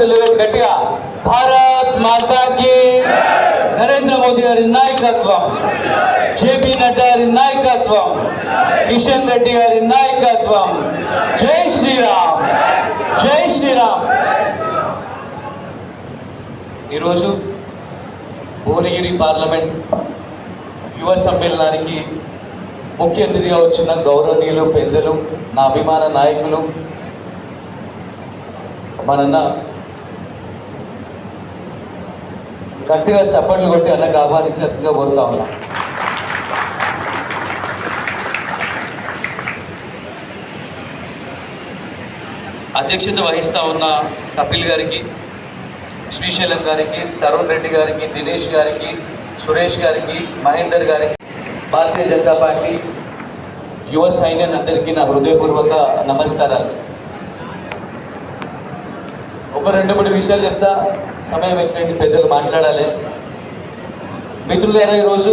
చేతులు గట్టిగా భారత్ మాతాకి నరేంద్ర మోదీ గారి నాయకత్వం జేపీ నడ్డా గారి నాయకత్వం కిషన్ రెడ్డి గారి నాయకత్వం. జై శ్రీరామ్ జై శ్రీరామ్. ఈరోజు భువనగిరి పార్లమెంట్ యువ సమ్మేళనానికి ముఖ్య అతిథిగా వచ్చిన గౌరవనీయులు పెద్దలు నా అభిమాన నాయకులు మనన్న గట్టిగా చప్పట్లు కొట్టి అన్నకు ఆహ్వానించాల్సిందిగా కోరుతా ఉన్నా. అధ్యక్షత వహిస్తా ఉన్న కపిల్ గారికి శ్రీశైలం గారికి తరుణ్ రెడ్డి గారికి దినేష్ గారికి సురేష్ గారికి మహేందర్ గారికి భారతీయ జనతా పార్టీ యువ సైన్యం అందరికీ నా హృదయపూర్వక నమస్కారాలు. ఒక రెండు మూడు విషయాలు చెప్తా. సమయం ఎక్కువైంది పెద్దలు మాట్లాడాలి. మిత్రులారా ఈరోజు.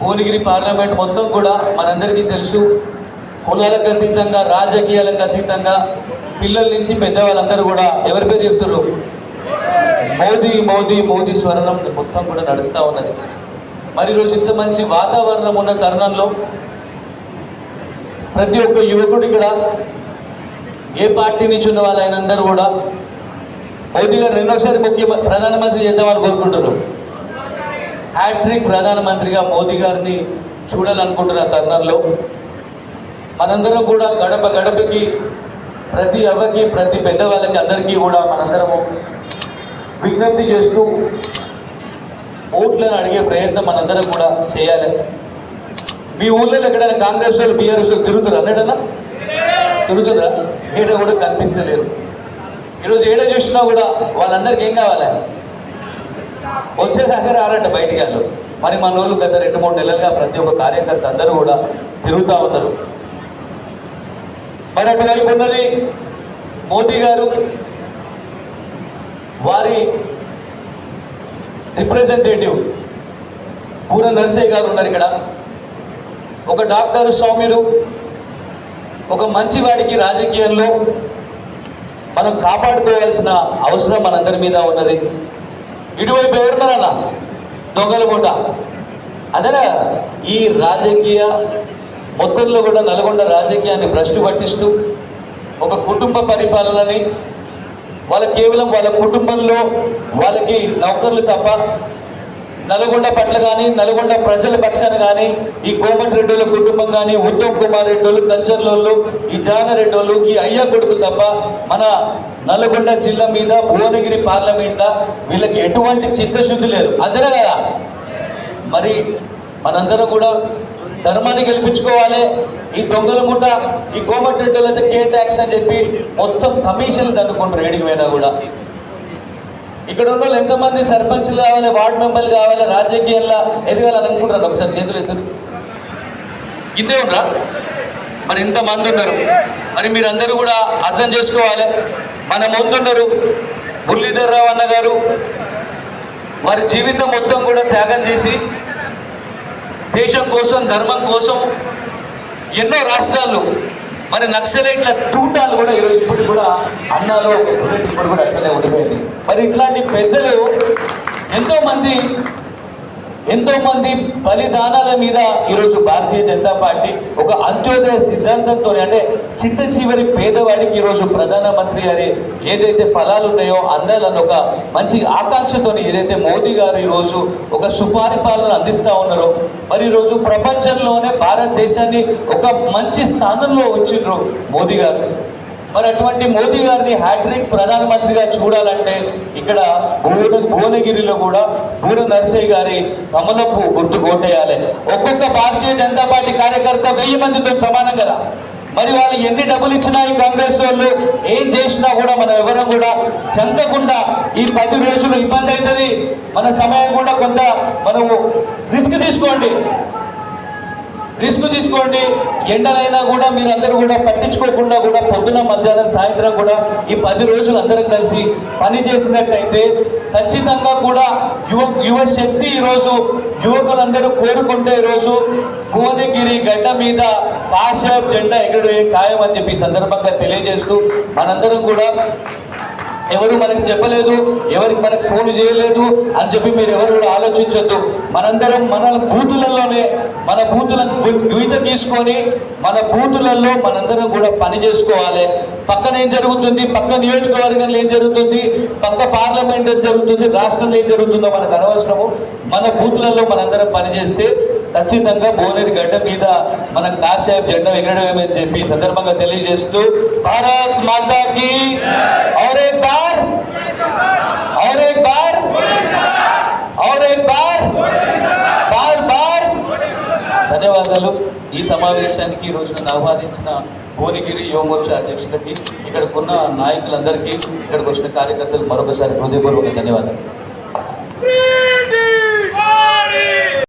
భువనగిరి పార్లమెంట్ మొత్తం కూడా మనందరికీ తెలుసు. కులాలకు అతీతంగా రాజకీయాలకు అతీతంగా పిల్లల నుంచి పెద్దవాళ్ళందరూ కూడా ఎవరి పేరు చెప్తున్నారు మోదీ మోదీ మోదీ స్వర్ణం మొత్తం కూడా నడుస్తూ ఉన్నది. మరి ఈరోజు ఇంత మంచి వాతావరణం ఉన్న తరుణంలో ప్రతి ఒక్క యువకుడు ఇక్కడ ఏ పార్టీ నుంచి ఉన్న వాళ్ళైనందరూ కూడా మోదీ గారు రెండోసారి ముఖ్యమంత్రి ప్రధానమంత్రి చేద్దామని కోరుకుంటున్నారు. హ్యాట్రిక్ ప్రధానమంత్రిగా మోదీ గారిని చూడాలనుకుంటున్న తరుణంలో మనందరం కూడా గడప గడపకి ప్రతి అవ్వకి ప్రతి పెద్దవాళ్ళకి అందరికీ కూడా మనందరము విజ్ఞప్తి చేస్తూ ఓట్లను అడిగే ప్రయత్నం మనందరం కూడా చేయాలి. మీ ఊళ్ళో ఎక్కడైనా కాంగ్రెస్ వాళ్ళు బీఆర్ఎస్ తిరుగుతారు? అన్నడన్నా? తిరుగుతురా ఏడ కూడా కనిపిస్తలేరు. ఈరోజు ఏడ చూసినా కూడా వాళ్ళందరికీ ఏం కావాలి? వచ్చేదాకా రారంట బయటికి వాళ్ళు. మరి మన వాళ్ళు గత రెండు మూడు నెలలుగా ప్రతి ఒక్క కార్యకర్త అందరూ కూడా తిరుగుతూ ఉన్నారు. మరి అటువైపు ఉన్నది మోదీ గారు. వారి రిప్రజెంటేటివ్ పూర నరసయ్య గారు ఉన్నారు ఇక్కడ. ఒక డాక్టర్ స్వామిలు ఒక మంచివాడికి రాజకీయంలో మనం కాపాడుకోవాల్సిన అవసరం మనందరి మీద ఉన్నది. ఇటువైపు ఎవరున్నారన్న దొంగల మూట అదే ఈ రాజకీయ మొత్తంలో కూడా నల్గొండ రాజకీయాన్ని భ్రష్టు పట్టిస్తూ ఒక కుటుంబ పరిపాలనని వాళ్ళ కేవలం వాళ్ళ కుటుంబంలో వాళ్ళకి నౌకర్లు తప్ప నల్గొండ పట్ల కానీ నల్గొండ ప్రజల పక్షాన కానీ ఈ కోమటిరెడ్డిల కుటుంబం కానీ ఉత్తమ్ కుమార్ రెడ్డోళ్ళు కంచర్లోళ్ళు ఈ జానారెడ్డోళ్ళు ఈ అయ్య కొడుకులు తప్ప మన నల్గొండ జిల్లా మీద భువనగిరి పార్లమెంట్ వీళ్ళకి ఎటువంటి చిత్తశుద్ధి లేదు. అందరే కదా? మరి మనందరం కూడా ధర్మాన్ని గెలిపించుకోవాలి. ఈ దొంగల ముఠ ఈ కోమటిరెడ్డిలు అయితే కే ట్యాక్స్ అని చెప్పి మొత్తం కమిషన్లు దండుకుంటారు. ఏడికి పోయినా కూడా. ఇక్కడ ఉన్న వాళ్ళు ఎంతమంది సర్పంచ్లు కావాలి వార్డు మెంబర్లు కావాలి రాజకీయంలో ఎదగాలని అనుకుంటారు ఒకసారి చేతులు ఎత్తురు. ఇంతే ఉండరా మరి ఇంతమంది ఉన్నారు. మరి మీరందరూ కూడా అర్థం చేసుకోవాలి. మన ముందున్నారు మురళీధర్రావు అన్న గారు. వారి జీవితం మొత్తం కూడా త్యాగం చేసి దేశం కోసం ధర్మం కోసం ఎన్నో రాష్ట్రాలు మరి నక్సలైట్ల తూటాలు కూడా ఈరోజు ఇప్పుడు కూడా అన్నాలో ఇప్పుడు కూడా అట్లనే ఉండిపోయింది. మరి ఇట్లాంటి పెద్దలు ఎంతో ఎంతోమంది ఎంతో మంది బలిదానాల మీద ఈరోజు భారతీయ జనతా పార్టీ ఒక అంత్యోదయ సిద్ధాంతంతో అంటే చిట్ట చివరి పేదవాడికి ఈరోజు ప్రధానమంత్రి గారి ఏదైతే ఫలాలు ఉన్నాయో అందాలని ఒక మంచి ఆకాంక్షతో ఏదైతే మోదీ గారు ఈరోజు ఒక సుపరిపాలన అందిస్తూ ఉన్నారో మరి ఈరోజు ప్రపంచంలోనే భారతదేశాన్ని ఒక మంచి స్థానంలో వచ్చిండ్రు మోదీ గారు. మరి అటువంటి మోదీ గారిని హ్యాట్రిక్ ప్రధానమంత్రిగా చూడాలంటే ఇక్కడ భువన భువనగిరిలో కూడా భూర నర్సయ్య గారి కమలపు గుర్తు కోటేయాలి. ఒక్కొక్క భారతీయ జనతా పార్టీ కార్యకర్త వెయ్యి మందితో సమానం కదా. మరి వాళ్ళు ఎన్ని డబ్బులు ఇచ్చినా ఈ కాంగ్రెస్ వాళ్ళు ఏం చేసినా కూడా మనం ఎవరం కూడా చెందకుండా ఈ పది రోజులు ఇబ్బంది అవుతుంది. మన సమయం కూడా కొంత మనము రిస్క్ తీసుకోండి. రిస్క్ తీసుకోండి. ఎండలైనా కూడా మీరు అందరూ కూడా పట్టించుకోకుండా కూడా పొద్దున మధ్యాహ్నం సాయంత్రం కూడా ఈ పది రోజులు అందరం కలిసి పని చేసినట్టయితే ఖచ్చితంగా కూడా యువ యువ శక్తి ఈరోజు యువకులందరూ కోరుకుంటే ఈరోజు భువనగిరి గడ్డ మీద కాషాయ్ జెండా ఎగరడే ఖాయం అని చెప్పి సందర్భంగా తెలియజేస్తూ మనందరం కూడా ఎవరు మనకు చెప్పలేదు ఎవరికి మనకు ఫోన్ చేయలేదు అని చెప్పి మీరు ఎవరు కూడా ఆలోచించొద్దు. మనందరం మన బూతులలోనే మన బూతులను గు- గీత తీసుకొని మన బూతులలో మనందరం కూడా పని చేసుకోవాలి. పక్కన ఏం జరుగుతుంది? పక్క నియోజకవర్గంలో ఏం జరుగుతుంది? పక్క పార్లమెంట్ ఏం జరుగుతుంది? రాష్ట్రంలో ఏం జరుగుతుందో మనకు అనవసరము. మన బూతులలో మనందరం పనిచేస్తే ఖచ్చితంగా భువనేరి గడ్డ మీద మన కార్ సాహెబ్ జెండా ఎగరడమేమని చెప్పి సందర్భంగా తెలియజేస్తూ భారత్ మాతాకి ధన్యవాదాలు ఈ సమావేశానికి ఈ నన్ను ఆహ్వానించిన భువనగిరి యువమోర్చా అధ్యక్షులకి ఇక్కడికున్న నాయకులందరికీ ఇక్కడికి వచ్చిన కార్యకర్తలు మరొకసారి హృదయపూర్వక ధన్యవాదాలు.